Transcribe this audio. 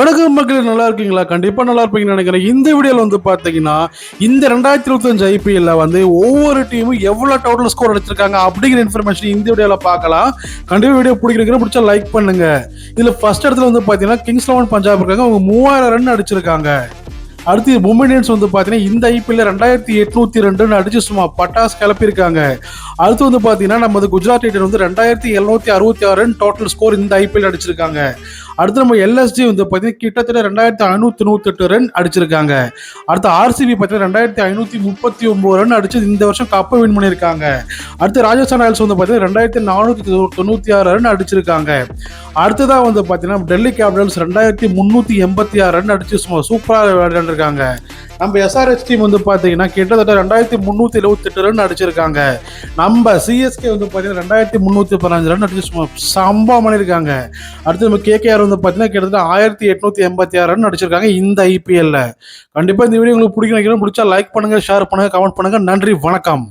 வணக்கம் மக்கள் நல்லா இருக்கீங்களா? கண்டிப்பாக நல்லா இருப்பீங்கன்னு நினைக்கிறேன். இந்த வீடியோவில் வந்து பார்த்தீங்கன்னா இந்த ரெண்டாயிரத்தி இருபத்தஞ்சு ஐபிஎல்ல வந்து ஒவ்வொரு டீமும் எவ்வளோ டோட்டல் ஸ்கோர் அடிச்சிருக்காங்க அப்படிங்கிற இன்ஃபர்மேஷன் இந்த வீடியோவில் பார்க்கலாம். கண்டிப்பாக வீடியோ பிடிக்கிறீங்க பிடிச்சா லைக் பண்ணுங்க. இதில் ஃபர்ஸ்ட் இடத்துல வந்து பார்த்தீங்கன்னா கிங்ஸ் லெவன் பஞ்சாப் இருக்காங்க. அவங்க மூவாயிரம் ரன் அடிச்சிருக்காங்க. அடுத்து மும்பை இந்தியன்ஸ் வந்து பார்த்தீங்கன்னா இந்த ஐபிஎல்ல ரெண்டாயிரத்தி எட்நூத்தி ரெண்டுன்னு அடிச்சு சும்மா பட்டாஸ் கிளப்பியிருக்காங்க. அடுத்து வந்து பார்த்தீங்கன்னா நமது குஜராத் டைட்டன் வந்து ரெண்டாயிரத்தி எழுநூத்தி அறுபத்தி ஆறு ரன் டோட்டல் ஸ்கோர் இந்த ஐபிஎல் அடிச்சிருக்காங்க. அடுத்து நம்ம எல்எஸ்ஜி வந்து பார்த்தீங்கன்னா கிட்டத்தட்ட ரெண்டாயிரத்தி ஐநூத்தி நூத்தெட்டு ரன் அடிச்சிருக்காங்க. அடுத்து ஆர்சிபி பார்த்தீங்கன்னா ரெண்டாயிரத்தி ஐநூத்தி முப்பத்தி ஒன்பது ரன் அடிச்சு இந்த வருஷம் கப்பை வின் பண்ணியிருக்காங்க. அடுத்து ராஜஸ்தான் ராயல்ஸ் வந்து பார்த்தீங்கன்னா ரெண்டாயிரத்தி நானூத்தி தொண்ணூத்தி ஆறு ரன் அடிச்சிருக்காங்க. அடுத்ததாக வந்து பார்த்தீங்கன்னா டெல்லி கேபிட்டல்ஸ் ரெண்டாயிரத்தி முந்நூற்றி எண்பத்தி ஆறு ரன் அடிச்சு சும்மா சூப்பராக விளையாண்டுருக்காங்க. நம்ம எஸ்ஆர்எஸ் டீம் வந்து பார்த்தீங்கன்னா கிட்டத்தட்ட ரெண்டாயிரத்தி முந்நூற்றி எழுபத்தெட்டு ரன் அடிச்சிருக்காங்க. நம்ம சிஎஸ்கே வந்து பார்த்தீங்கன்னா ரெண்டாயிரத்தி முந்நூற்றி பதினஞ்சு ரன் அடிச்சு சும்மா சம்பவம் பண்ணியிருக்காங்க அடுத்து நம்ம கேகேஆர் வந்து பார்த்தீங்கன்னா கிட்டத்தட்ட ஆயிரத்தி எட்நூற்றி எண்பத்தி ஆறு ரன் அடிச்சிருக்காங்க இந்த ஐபிஎல்ல கண்டிப்பாக இந்த வீடியோ உங்களுக்கு பிடிக்கும் பிடிச்சா லைக் பண்ணுங்கள் ஷேர் பண்ணுங்கள் கமெண்ட் பண்ணுங்கள் நன்றி வணக்கம்.